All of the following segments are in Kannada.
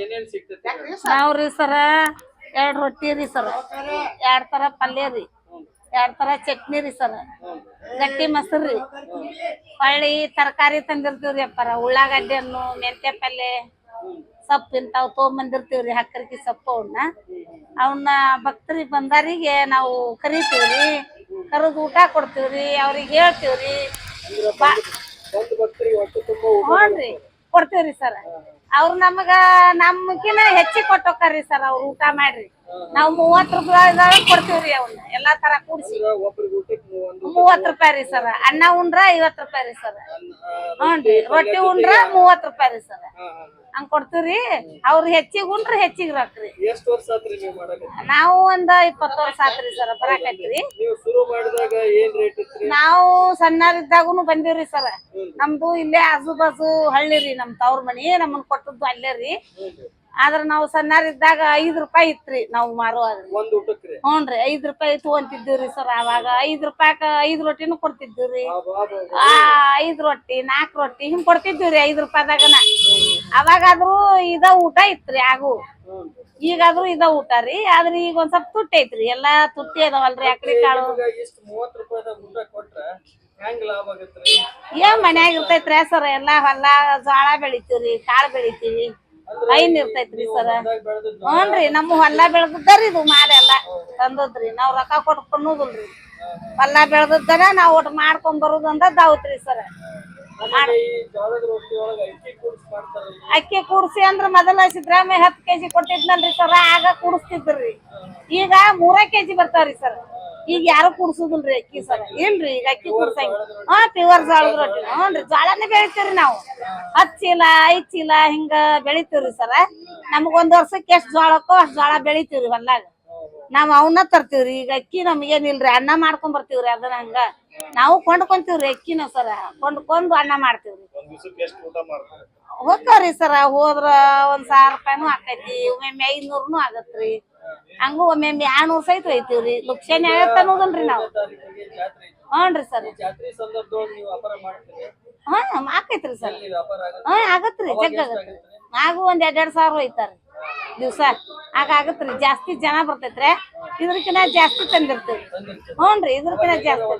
ಏನೇನ್ ರೀ ನಾವ್ರಿ ಸರ ಎರಡ್ ರೊಟ್ಟಿ ರೀ ಸರ. ಎರಡ್ ತರ ಪಲ್ಯ ರೀ. ಎರಡ್ ತರ ಚಟ್ನಿ ರೀ ಸರ. ಗಟ್ಟಿ ಮೊಸರು ರೀ. ಹೊಳ್ಳಿ ತರಕಾರಿ ತಂದಿರ್ತೀವ್ರಿ ಅಪ್ಪಾರ. ಉಳ್ಳಾಗಡ್ಡಿ ಹಣ್ಣು ಮೆಂತ್ಯ ಪಲ್ಯ ಸೊಪ್ಪು ಇಂತಾವ್ ತೊಗೊಂಬಂದಿರ್ತೀವ್ರಿ ಹಕ್ಕರಿಕಿ ಸೊಪ್ಪು ಅವನ್ನ. ಅವನ್ನ ಭಕ್ತರಿಗೆ ಬಂದಾರಿಗೆ ನಾವು ಕರಿತೀವ್ರಿ ಕರೆದು ಊಟ ಕೊಡ್ತೀವ್ರಿ ಅವ್ರಿಗೆ ಹೇಳ್ತೀವ್ರಿ ಹ್ಞೂ ರೀ ಕೊಡ್ತೀವ್ರಿ ಸರ್ ಅವ್ರು ನಮಗ ನಮ್ಕಿನ ಹೆಚ್ಚಿ ಕೊಟ್ಟೋಕಾರ್ರಿ ಸರ್ ಅವ್ರು ಊಟ ಮಾಡ್ರಿ. ನಾವು ಮೂವತ್ ರೂಪಾಯಿ ಕೊಡ್ತೀವ್ರಿ ಅವ್ನ ಎಲ್ಲಾ ತರ ಕೂಡ್ಸಿ. ಮೂವತ್ ರೂಪಾಯಿ ರೀ ಸರ್ ಅನ್ನ ಉಂಡ್ರ ಐವತ್ ರೂಪಾಯಿ ರೀ ಸರ್. ಹ್ಞೂನ್ರಿ ರೊಟ್ಟಿ ಉಂಡ್ರ ಮೂವತ್ ರೂಪಾಯಿ ರೀ ಸರ್. ಹಂಗ್ ಕೊಡ್ತೀವ್ರಿ ಅವ್ರು ಹೆಚ್ಚಿಗೆ ಉಂಡ್ರ ಹೆಚ್ಚಿಗೆ ರೊಕ್ಕರಿ ನಾವು ಒಂದ್ ಇಪ್ಪತ್ತು ವರ್ಷ ಆತ್ರಿ ಸರ್ ಬರಾಕತ್ರಿ ನೀವು ಸಣ್ಣರಿದ್ದಾಗೂನು ಬಂದಿವ್ರಿ ಸರ್. ನಮ್ದು ಇಲ್ಲೇ ಆಜು ಬಾಜು ಹಳ್ಳಿ ರೀ ನಮ್ ತವ್ರ ಮನಿ ನಮ್ಮನ್ ಕೊಟ್ಟದ್ದು ಅಲ್ಲೇ ರೀ. ಆದ್ರ ನಾವು ಸಣ್ಣರಿದ್ದಾಗ ಐದ್ ರೂಪಾಯಿ ಇತ್ರಿ ನಾವು ಮಾರುವಾಗ ಒಂದ್ ಹ್ಞೂನ್ರಿ ಐದ್ ರೂಪಾಯಿ ತಗೊಂತಿದ್ದೀವ್ರಿ ಸರ್ ಅವಾಗ. ಐದ್ ರೂಪಾಯಿ ಐದ್ ರೊಟ್ಟಿನೂ ಕೊಡ್ತಿದ್ದೀವ್ರಿ ಆ ಐದ್ ರೊಟ್ಟಿ ನಾಲ್ಕ್ ರೊಟ್ಟಿ ಹಿಂಗ್ ಕೊಡ್ತಿದ್ದೀವ್ರಿ ಐದ್ ರೂಪಾಯಿದಾಗನ. ಅವಾಗಾದ್ರೂ ಇದ ಊಟ ಇತ್ರಿ ಆಗು. ಈಗಾದ್ರೂ ಇದ ಊಟ ರೀ ಆದ್ರೆ ಈಗ ಒಂದ್ ಸ್ವಲ್ಪ ತುಟ್ಟಿ ಐತ್ರಿ ಎಲ್ಲಾ ತುಟ್ಟಿ ಅದಾವಲ್ರಿ ಅಕ್ಕಡಿ ಕಾಳು. ಏನ್ ಮನ್ಯಾಗ ಇರ್ತೈತ್ರಿ ಸರ್ ಎಲ್ಲಾ ಹೊಲ ಜ್ವಾಳ ಬೆಳಿತೀವ್ರಿ ಕಾಳು ಬೆಳಿತೀವಿ. ಐನ್ ಇರ್ತೈತ್ರಿ ಸರ್. ಹ್ಞೂನ್ರಿ ನಮ್ಮ ಹೊಲ ಬೆಳ್ದದ್ದರಿ ಇದು ಮಾಲೆಲ್ಲ ತಂದದ್ರಿ ನಾವ್ ರೊಕ್ಕ ಕೊಟ್ಟು ಹೊಲ ಬೆಳ್ದದ್ದನ ನಾವ್ ಒಟ್ಟು ಮಾಡ್ಕೊಂಡ್ ಬರುದಂದ ದಾವತ್ರಿ ಸರ್. ಅಕ್ಕಿ ಕೂಡ್ಸಿ ಅಂದ್ರ ಮೊದಲ ಸಿದ್ದರಾಮಯ್ಯ ಹತ್ತು ಕೆಜಿ ಕೊಟ್ಟಿದ್ನಲ್ರಿ ಸರ್ ಆಗ ಕೂಡಿಸ್ತಿದ್ರಿ ಈಗ ಮೂರ ಕೆಜಿ ಬರ್ತಾವ್ರಿ ಸರ್ ಈಗ ಯಾರು ಕೂಡ್ಸುದಿಲ್ರಿ ಅಕ್ಕಿ ಸರ್ ಇಲ್ರಿ, ಈಗ ಅಕ್ಕಿ ಕೂಡ್ಸಂಗ್ ಹಾ ಪ್ಯೂರ್ ಜೋಳದ ರೊಟ್ಟಿ. ಹ್ಞೂನ್ರಿ ಜೋಳನೇ ಬೆಳಿತೀವ್ರಿ ನಾವು. ಹತ್ತು ಚೀಲ, ಐದ್ ಚೀಲ ಹಿಂಗ ಬೆಳಿತೀವ್ರಿ ಸರ್ ನಮಗ್ ಒಂದ್ ವರ್ಷಕ್ಕೆ ಎಷ್ಟ್ ಜೋಳಕ್ಕೋ ಅಷ್ಟ್ ಜೋಳ ಬೆಳಿತೀವ್ರಿ ಹೊಲ್ದಾಗ. ನಾವ್ ಅವನ್ನ ತರ್ತೀವ್ರಿ. ಈಗ ಅಕ್ಕಿ ನಮ್ಗೇನಿಲ್ರಿ ಅನ್ನ ಮಾಡ್ಕೊಂಡ್ ಬರ್ತೀವ್ರಿ ಅದನ್ನ ಹಂಗ. ನಾವು ಕೊಂಡ್ಕೊಂತೀವ್ರಿ ಅಕ್ಕಿನ ಸರ. ಕೊಂಡ್ಕೊಂಡು ಅನ್ನ ಮಾಡ್ತೀವ್ರಿ. ಹೋಗ್ತಾವ್ರಿ ಸರ. ಹೋದ್ರ ಒಂದ್ ಸಾವಿರ ರೂಪಾಯಿನೂ ಆಕೈತಿ ಒಮ್ಮೆ ಐದ್ನೂರ್ನು ಆಗತ್ರಿ. ಹಂಗು ಒಮ್ಮೆ ಆರ್ನೂರ್ ಸಹಿತ ಒಯ್ತೀವ್ರಿ ಲುಕ್ಷನ್ ಆಗತ್ತ ಅನ್ನೋದಲ್ರಿ ನಾವು. ಹ್ಞೂನ್ರಿ ಸರ್. ಹಾ ಆಕೈತ್ರಿ ಸರ್. ಹಾ ಆಗತ್ರಿ. ಜಗ್ ಆಗತ್ರಿ. ಆಗು ಒಂದ್ ಎರಡ್ ಎರಡ್ ಸಾವಿರ ಒಯ್ತಾರ ದಿವ್ಸ. ಆಗ ಆಗತ್ರಿ ಜಾಸ್ತಿ ಜನ ಬರ್ತೈತ್ರಿ. ಇದ್ರಕಿನ ಜಾಸ್ತಿ ತಂದಿರ್ತೀವಿ ಹ್ಞೂನ್ರಿ ಇದ್ರಕಿನ ಜಾಸ್ತಿ.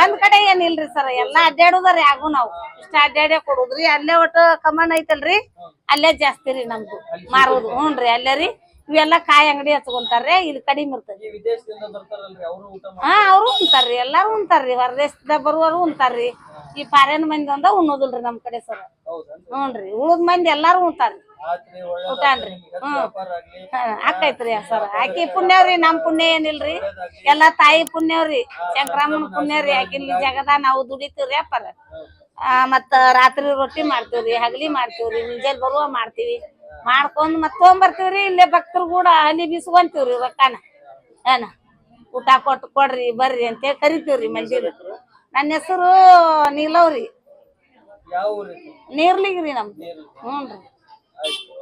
ಒಂದ್ ಕಡೆ ಏನಿಲ್ರಿ ಸರ್ ಎಲ್ಲಾ ಅಡ್ಡಾಡುದಾರಿ ಆಗು ನಾವು. ಇಷ್ಟ ಅಡ್ಡಾಡೇ ಕೊಡುದ್ರಿ ಅಲ್ಲೇ ಒಟ್ಟು ಕಮನ್ ಐತಲ್ರಿ ಅಲ್ಲೇ ಜಾಸ್ತಿ ರೀ ನಮ್ದು. ಮಾರುವುದು ಹ್ಞೂನ್ರಿ ಅಲ್ಲೇ ರೀ. ಇವೆಲ್ಲ ಕಾಯಿ ಅಂಗಡಿ ಹಚ್ಕೊಂತಾರ್ರಿ ಇಲ್ಲಿ ಕಡಿಮೆ ಊಟ ಹಾ ಅವ್ರು ಉಣ್ತಾರ್ರಿ ಎಲ್ಲಾರು ಉಣ್ತಾರ್ರಿ ಹೊರದೇಶದ ಬರುವರು ಉಣ್ತಾರ್ರಿ. ಈ ಫಾರಿನ್ ಮಂದಿ ಒಂದ ಉಣ್ಣೋದಿಲ್ರಿ ನಮ್ ಕಡೆ ಸರ್. ಹ್ಞೂನ್ರಿ ಉಳದ್ ಮಂದಿ ಎಲ್ಲಾರು ಉಣ್ತಾರ್ರಿ. ಊಟಾನ್ರಿ ಹ್ಮ್. ಆಕೈತ್ರಿ ಸರ್. ಆಕಿ ಪುಣ್ಯವ್ರಿ ನಮ್ ಪುಣ್ಯ ಏನಿಲ್ರಿ ಎಲ್ಲಾ ತಾಯಿ ಪುಣ್ಯವ್ರಿ. ಶಂಕರಾಮನ್ ಪುಣ್ಯವ್ರಿ. ರೀ ಆಕಿನ್ ಜಗದ ನಾವು ದುಡಿತೀವ್ರಿ ಅಪ್ಪಾರ ಆ ಮತ್ತ ರಾತ್ರಿ ರೊಟ್ಟಿ ಮಾಡ್ತೀವ್ರಿ ಹಗಲಿ ಮಾಡ್ತೀವ್ರಿ ಮುಂಜಾನೆ ಬರುವ ಮಾಡ್ತೀವಿ. ಮಾಡ್ಕೊಂಡ್ ಮತ್ ಬರ್ತೀವ್ರಿ ಇಲ್ಲೇ ಭಕ್ತರು ಕೂಡ ಹಲಿ ಬೀಸ್ಕೊಂತೀವ್ರಿ ರೊಕ್ಕನ. ಏನ? ಊಟ ಕೊಟ್ಟು ಕೊಡ್ರಿ ಬರ್ರಿ ಅಂತೇಳಿ ಕರಿತೀವ್ರಿ ಮಂದಿ ನನ್ನ ಹೆಸರು ನೀಲವ್ರಿ. ನೀರ್ಲಿಗ್ರಿ ನಮ್ದು. ಹ್ಞೂನ್ರಿ. ಆಯ್ತು